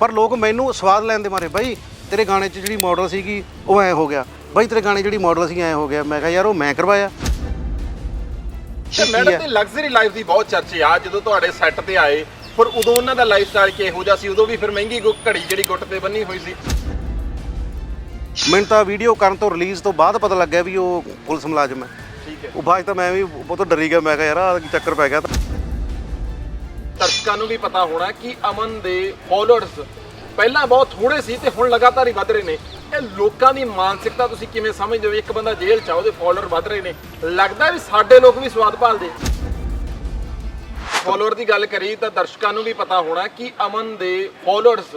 ਪਰ ਲੋਕ ਮੈਨੂੰ ਸਵਾਦ ਲੈਣ ਦੇ ਮਾਰੇ ਬਾਈ ਤੇਰੇ ਗਾਣੇ 'ਚ ਜਿਹੜੀ ਮਾਡਲ ਸੀਗੀ ਉਹ ਐ ਹੋ ਗਿਆ। ਬਾਈ ਤੇਰੇ ਗਾਣੇ ਜਿਹੜੀ ਮਾਡਲ ਸੀ ਐ ਹੋ ਗਿਆ। ਮੈਂ ਕਿਹਾ ਯਾਰ ਉਹ ਮੈਂ ਕਰਵਾਇਆ। ਤੇ ਮੈਡਮ? ਦੀ ਲਗਜ਼ਰੀ ਲਾਈਫ ਦੀ ਬਹੁਤ ਚਰਚੇ ਆ। ਜਦੋਂ ਤੁਹਾਡੇ ਸੈੱਟ ਤੇ ਆਏ ਪਰ ਉਦੋਂ ਉਹਨਾਂ ਦਾ ਲਾਈਫ ਸਟਾਈਲ ਕਿਹੋ ਜਿਹਾ ਸੀ? ਉਦੋਂ ਵੀ ਫਿਰ ਮਹਿੰਗੀ ਘੜੀ ਜਿਹੜੀ ਗੁੱਟ ਤੇ ਬੰਨੀ ਹੋਈ ਸੀ। ਮੈਨੂੰ ਤਾਂ ਵੀਡੀਓ ਕਰਨ ਤੋਂ ਰਿਲੀਜ਼ ਤੋਂ ਬਾਅਦ ਪਤਾ ਲੱਗਿਆ ਵੀ ਉਹ ਪੁਲਿਸ ਮੁਲਾਜ਼ਮ ਹੈ। ਠੀਕ ਹੈ। ਉਹ ਬਾਅਦ ਤਾਂ ਮੈਂ ਵੀ ਬਹੁਤ ਡਰੀ ਗਿਆ। ਮੈਂ ਕਿਹਾ ਯਾਰ ਕੀ ਚੱਕਰ ਪੈ ਗਿਆ? ਦਰਸ਼ਕਾਂ ਨੂੰ ਵੀ ਪਤਾ ਹੋਣਾ ਕਿ ਅਮਨ ਦੇ ਫਾਲੋਅਰਸ ਪਹਿਲਾਂ ਬਹੁਤ ਥੋੜੇ ਸੀ ਤੇ ਹੁਣ ਲਗਾਤਾਰ ਹੀ ਵੱਧ ਰਹੇ ਨੇ। ਇਹ ਲੋਕਾਂ ਦੀ ਮਾਨਸਿਕਤਾ ਤੁਸੀਂ ਕਿਵੇਂ ਸਮਝਦੇ ਹੋ? ਇੱਕ ਬੰਦਾ ਜੇਲ੍ਹ ਚ ਆ, ਉਹਦੇ ਫਾਲੋਅਰ ਵੱਧ ਰਹੇ ਨੇ। ਲੱਗਦਾ ਵੀ ਸਾਡੇ ਲੋਕ ਵੀ ਸਵਾਦ ਭਾਲਦੇ ਫਾਲੋਅਰ ਦੀ ਗੱਲ ਕਰੀ ਤਾਂ ਦਰਸ਼ਕਾਂ ਨੂੰ ਵੀ ਪਤਾ ਹੋਣਾ ਕਿ ਅਮਨ ਦੇ ਫਾਲੋਅਰਸ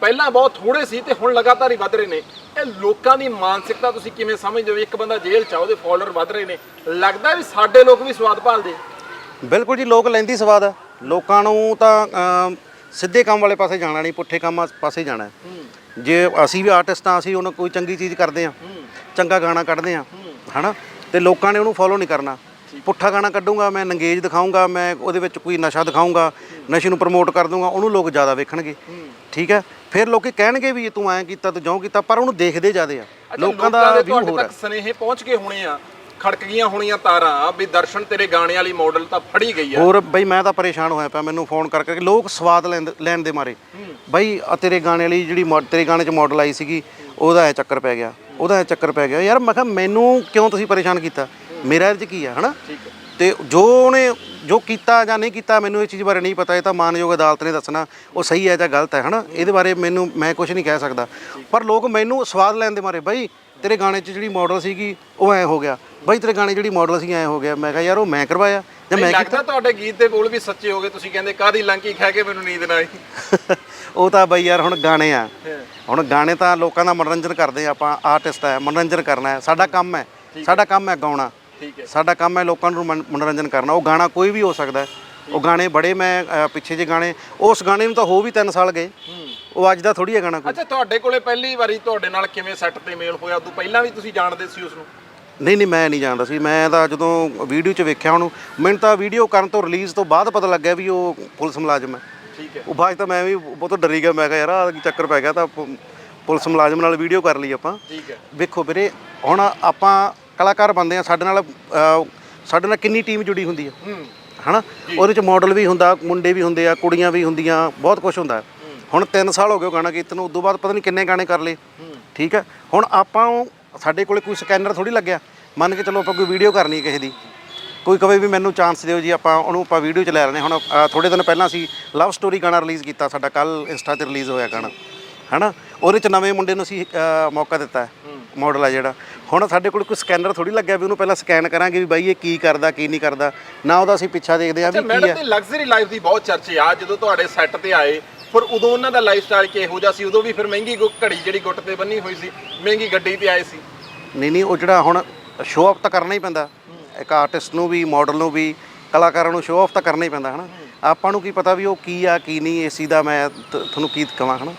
ਪਹਿਲਾਂ ਬਹੁਤ ਥੋੜੇ ਸੀ ਤੇ ਹੁਣ ਲਗਾਤਾਰ ਹੀ ਵੱਧ ਰਹੇ ਨੇ। ਇਹ ਲੋਕਾਂ ਦੀ ਮਾਨਸਿਕਤਾ ਤੁਸੀਂ ਕਿਵੇਂ ਸਮਝਦੇ ਹੋ? ਇੱਕ ਬੰਦਾ ਜੇਲ੍ਹ ਚ ਆ, ਉਹਦੇ ਫਾਲੋਅਰ ਵੱਧ ਰਹੇ ਨੇ। ਲੱਗਦਾ ਵੀ ਸਾਡੇ ਲੋਕ ਵੀ ਸਵਾਦ ਭਾਲਦੇ ਬਿਲਕੁਲ ਜੀ, ਲੋਕ ਲੈਂਦੀ ਸਵਾਦ ਆ। ਲੋਕਾਂ ਨੂੰ ਤਾਂ ਅਮ, ਸਿੱਧੇ ਕੰਮ ਵਾਲੇ ਪਾਸੇ ਜਾਣਾ ਨਹੀਂ ਪੁੱਠੇ ਕੰਮਾਂ ਪਾਸੇ ਜਾਣਾ ਹੈ। ਜੇ ਅਸੀਂ ਵੀ ਆਰਟਿਸਟ ਆ ਅਸੀਂ ਉਹਨਾਂ ਕੋਈ ਚੰਗੀ ਚੀਜ਼ ਕਰਦੇ ਆ ਚੰਗਾ ਗਾਣਾ ਕੱਢਦੇ ਆ ਹਨਾ? ਤੇ ਲੋਕਾਂ ਨੇ ਉਹਨੂੰ ਫੋਲੋ ਨਹੀਂ ਕਰਨਾ। ਪੁੱਠਾ ਗਾਣਾ ਕੱਢੂੰਗਾ ਮੈਂ ਨੰਗੇਜ ਦਿਖਾਊਂਗਾ ਮੈਂ ਉਹਦੇ ਵਿੱਚ ਕੋਈ ਨਸ਼ਾ ਦਿਖਾਊਂਗਾ ਨਸ਼ੇ ਨੂੰ ਪ੍ਰਮੋਟ ਕਰ ਦੂੰਗਾ ਉਹਨੂੰ ਲੋਕ ਜ਼ਿਆਦਾ ਵੇਖਣਗੇ। ਠੀਕ ਹੈ? ਫਿਰ ਲੋਕੀ ਕਹਿਣਗੇ ਵੀ ਤੂੰ ਐਂ ਕੀਤਾ ਤੂੰ ਜਿਉਂ ਕੀਤਾ ਪਰ ਉਹਨੂੰ ਦੇਖਦੇ ਜ਼ਿਆਦੇ ਆ। ਲੋਕਾਂ ਦਾ ਤੁਹਾਡੇ ਹੋਰ ਹੈ ਤੱਕ ਸਨੇਹੇ ਪਹੁੰਚ ਗਏ ਹੋਣੇ ਆ। ਖੜਕ ਗਈਆਂ ਹੋਣੀਆਂ ਤਾਰਾਂ ਵੀ ਦਰਸ਼ਨ ਤੇਰੇ ਗਾਣੇ ਵਾਲੀ ਮਾਡਲ ਤਾਂ ਫੜੀ ਗਈ ਆ। ਹੋਰ ਬਈ ਮੈਂ ਤਾਂ ਪਰੇਸ਼ਾਨ ਹੋਇਆ ਪਿਆ ਮੈਨੂੰ ਫੋਨ ਕਰ ਕਰਕੇ ਲੋਕ ਸਵਾਦ ਲੈਣ ਲੈਣ ਦੇ ਮਾਰੇ। ਬਈ ਆ ਤੇਰੇ ਗਾਣੇ ਵਾਲੀ ਜਿਹੜੀ ਮੋ- ਤੇਰੇ ਗਾਣੇ 'ਚ ਮਾਡਲ ਆਈ ਸੀਗੀ ਉਹਦਾ ਐ ਚੱਕਰ ਪੈ ਗਿਆ। ਉਹਦਾ ਐ ਚੱਕਰ ਪੈ ਗਿਆ। ਯਾਰ ਮੈਂ ਕਿਹਾ ਮੈਨੂੰ ਕਿਉਂ ਤੁਸੀਂ ਪਰੇਸ਼ਾਨ ਕੀਤਾ? ਮੇਰਾ ਇਹਦੇ 'ਚ ਕੀ ਆ ਹਨਾ? ਤੇ ਜੋ ਉਹਨੇ ਜੋ ਕੀਤਾ ਜਾਂ ਨਹੀਂ ਕੀਤਾ ਮੈਨੂੰ ਇਹ ਚੀਜ਼ ਬਾਰੇ ਨਹੀਂ ਪਤਾ। ਇਹ ਤਾਂ ਮਾਨਯੋਗ ਅਦਾਲਤ ਨੇ ਦੱਸਣਾ। ਉਹ ਸਹੀ ਹੈ ਜਾਂ ਗਲਤ ਹੈ ਹਨਾ? ਇਹਦੇ ਬਾਰੇ ਮੈਨੂੰ ਮੈਂ ਕੁਝ ਨਹੀਂ ਕਹਿ ਸਕਦਾ। ਪਰ ਲੋਕ ਮੈਨੂੰ ਸਵਾਦ ਲੈਣ ਦੇ ਮਾਰੇ। ਬਈ ਤੇਰੇ ਗਾਣੇ 'ਚ ਜਿਹੜੀ ਮਾਡਲ ਸੀਗੀ ਉਹ ਐ ਹੋ ਗਿਆ। ਬਈ ਤੇਰੇ ਗਾਣੇ ਜਿਹੜੀ ਮਾਡਲ ਸੀ ਐ ਹੋ ਗਿਆ। ਮੈਂ ਕਿਹਾ ਯਾਰ ਉਹ ਮੈਂ ਕਰਵਾਇਆ ਜਾਂ ਮੈਂ ਲੱਗਦਾ ਤੁਹਾਡੇ ਗੀਤ ਦੇ ਬੋਲ ਵੀ ਸੱਚੇ ਹੋ ਗਏ। ਤੁਸੀਂ ਕਹਿੰਦੇ ਕਾਦੀ ਲੰਕੀ ਖਾ ਕੇ ਮੈਨੂੰ ਨੀਂਦ ਨਾ ਆਈ। ਉਹ ਤਾਂ ਬਈ ਯਾਰ ਹੁਣ ਗਾਣੇ ਆ। ਹੁਣ ਗਾਣੇ ਤਾਂ ਲੋਕਾਂ ਦਾ ਮਨੋਰੰਜਨ ਕਰਦੇ ਆ। ਆਪਾਂ ਆਰਟਿਸਟ ਆ ਮਨੋਰੰਜਨ ਕਰਨਾ ਹੈ। ਸਾਡਾ ਕੰਮ ਹੈ। ਸਾਡਾ ਕੰਮ ਹੈ ਗਾਉਣਾ। ਸਾਡਾ ਕੰਮ ਹੈ ਲੋਕਾਂ ਨੂੰ ਮਨ- ਮਨੋਰੰਜਨ ਕਰਨਾ। ਉਹ ਗਾਣਾ ਕੋਈ ਵੀ ਹੋ ਸਕਦਾ ਉਹ ਗਾਣੇ ਬੜੇ ਮੈਂ ਪਿੱਛੇ ਜੇ ਗਾਣੇ ਉਸ ਗਾਣੇ ਨੂੰ ਤਾਂ ਹੋ ਵੀ 3 ਸਾਲ ਗਏ। ਉਹ ਅੱਜ ਦਾ ਥੋੜੀ ਹੈ ਗਾਣਾ ਕੋਈ। ਅੱਛਾ ਤੁਹਾਡੇ ਕੋਲੇ ਪਹਿਲੀ ਵਾਰੀ ਤੁਹਾਡੇ ਨਾਲ ਕਿਵੇਂ ਸੈੱਟ ਤੇ ਮੇਲ ਹੋਇਆ? ਉਦੋਂ ਪਹਿਲਾਂ ਵੀ ਤੁਸੀਂ ਜਾਣਦੇ ਸੀ ਉਸ ਨੂੰ ਨਹੀਂ ਨਹੀਂ ਮੈਂ ਨਹੀਂ ਜਾਣਦਾ ਸੀ। ਮੈਂ ਤਾਂ ਜਦੋਂ ਵੀਡੀਓ 'ਚ ਵੇਖਿਆ ਉਹਨੂੰ ਮੈਨੂੰ ਤਾਂ ਵੀਡੀਓ ਕਰਨ ਤੋਂ ਰਿਲੀਜ਼ ਤੋਂ ਬਾਅਦ ਪਤਾ ਲੱਗਿਆ ਵੀ ਉਹ ਪੁਲਿਸ ਮੁਲਾਜ਼ਮ ਹੈ। ਠੀਕ ਹੈ। ਉਹ ਬਾਅਦ ਤਾਂ ਮੈਂ ਵੀ ਬਹੁਤ ਡਰੀ ਗਿਆ। ਮੈਂ ਕਿਹਾ ਯਾਰ ਕੀ ਚੱਕਰ ਪੈ ਗਿਆ? ਤਾਂ ਪ- ਪੁਲਿਸ ਮੁਲਾਜ਼ਮ ਨਾਲ ਵੀਡੀਓ ਕਰ ਲਈ ਆਪਾਂ। ਠੀਕ ਹੈ। ਵੇਖੋ ਵੀਰੇ ਹੁਣ ਆਪਾਂ ਕਲਾਕਾਰ ਬੰਦੇ ਆ ਸਾਡੇ ਨਾਲ ਅਹ, ਸਾਡੇ ਨਾਲ ਕਿੰਨੀ ਟੀਮ ਜੁੜੀ ਹੁੰਦੀ ਹੈ। ਹੂੰ। ਹਨਾ? ਉਹਦੇ ਚ ਮਾਡਲ ਵੀ ਹੁੰਦਾ ਮੁੰਡੇ ਵੀ ਹੁੰਦੇ ਆ ਕੁੜੀਆਂ ਵੀ ਹੁੰਦੀਆਂ ਬਹੁਤ ਕੁਝ ਹੁੰਦਾ। ਹੁਣ 3 ਸਾਲ ਹੋ ਗਏ ਉਹ ਗਾਣਾ ਕੀਤੇ ਨੂੰ ਉਦੋਂ ਬਾਅਦ ਪਤਾ ਨਹੀਂ ਕਿੰਨੇ ਗਾਣੇ ਕਰ ਲਏ। ਠੀਕ ਹੈ? ਹੁਣ ਆਪਾਂ ਉਹ- ਸਾਡੇ ਕੋਲੇ ਕੋਈ ਸਕੈਨਰ ਥੋੜੀ ਲੱਗਿਆ। ਮੰਨ ਕੇ ਚਲੋ ਆਪਾਂ ਕੋਈ ਵੀਡੀਓ ਕਰਨੀ ਹੈ ਕਿਸੇ ਦੀ। ਕੋਈ ਕਵੇ ਵੀ ਮੈਨੂੰ ਚਾਂਸ ਦਿਓ ਜੀ ਆਪਾਂ ਉਹਨੂੰ ਆਪਾਂ ਵੀਡੀਓ ਚ ਲੈ ਰਹੇ ਹੁਣ ਥੋੜੇ ਦਿਨ ਪਹਿਲਾਂ ਅਸੀਂ ਲਵ ਸਟੋਰੀ ਗਾਣਾ ਰਿਲੀਜ਼ ਕੀਤਾ ਸਾਡਾ ਕੱਲ ਇੰਸਟਾ ਤੇ ਰਿਲੀਜ਼ ਹੋਇਆ ਗਾਣਾ। ਹਨਾ? ਉਹਦੇ ਚ ਨਵੇਂ ਮੁੰਡੇ ਨੂੰ ਅਸੀਂ ਮੌਕਾ ਦਿੱਤਾ ਮਾਡਲ ਆ ਜਿਹੜਾ। ਹੁਣ ਸਾਡੇ ਕੋਲ ਕੋਈ ਸਕੈਨਰ ਥੋੜੀ ਲੱਗਿਆ ਵੀ ਉਹਨੂੰ ਪਹਿਲਾਂ ਸਕੈਨ ਕਰਾਂਗੇ ਵੀ ਬਾਈ ਇਹ ਕੀ ਕਰਦਾ ਕੀ ਨਹੀਂ ਕਰਦਾ। ਨਾ ਉਹਦਾ ਅਸੀਂ ਪਿੱਛਾ ਦੇਖਦੇ ਆ ਵੀ ਕੀ ਮੈਡਮ ਹੈ। ਦੀ ਲਗਜ਼ਰੀ ਲਾਈਫ ਦੀ ਬਹੁਤ ਚਰਚੇ ਆ ਜਦੋਂ ਤੁਹਾਡੇ ਸੈੱਟ ਤੇ ਆਏ ਪਰ ਉਦੋਂ ਉਹਨਾਂ ਦਾ ਲਾਈਫ ਸਟਾਈਲ ਕਿਹੋ ਜਿਹਾ ਸੀ ਉਦੋਂ ਵੀ ਫਿਰ ਮਹਿੰਗੀ ਗੁ- ਘੜੀ ਜਿਹੜੀ ਗੁੱਟ ਤੇ ਬੰਨੀ ਹੋਈ ਸੀ ਮਹਿੰਗੀ ਗੱਡੀ ਤੇ ਆਏ ਸੀ। ਨਹੀਂ ਨਹੀਂ ਉਹ ਜਿਹੜਾ ਹੁਣ ਸ਼ੋਅ ਆਫ ਤਾਂ ਕਰਨਾ ਹੀ ਪੈਂਦਾ। ਇੱਕ ਆਰਟਿਸਟ ਨੂੰ ਵੀ ਮਾਡਲ ਨੂੰ ਵੀ ਕਲਾਕਾਰਾਂ ਨੂੰ ਸ਼ੋਅ ਆਫ ਤਾਂ ਕਰਨਾ ਹੀ ਪੈਂਦਾ ਹਨਾ? ਆਪਾਂ ਨੂੰ ਕੀ ਪਤਾ ਵੀ ਉਹ ਕੀ ਆ ਕੀ ਨਹੀਂ ਏਸੀ ਦਾ ਮੈਂ ਤ- ਤੁਹਾਨੂੰ ਕੀ ਕਹਾਂ ਹਨਾ?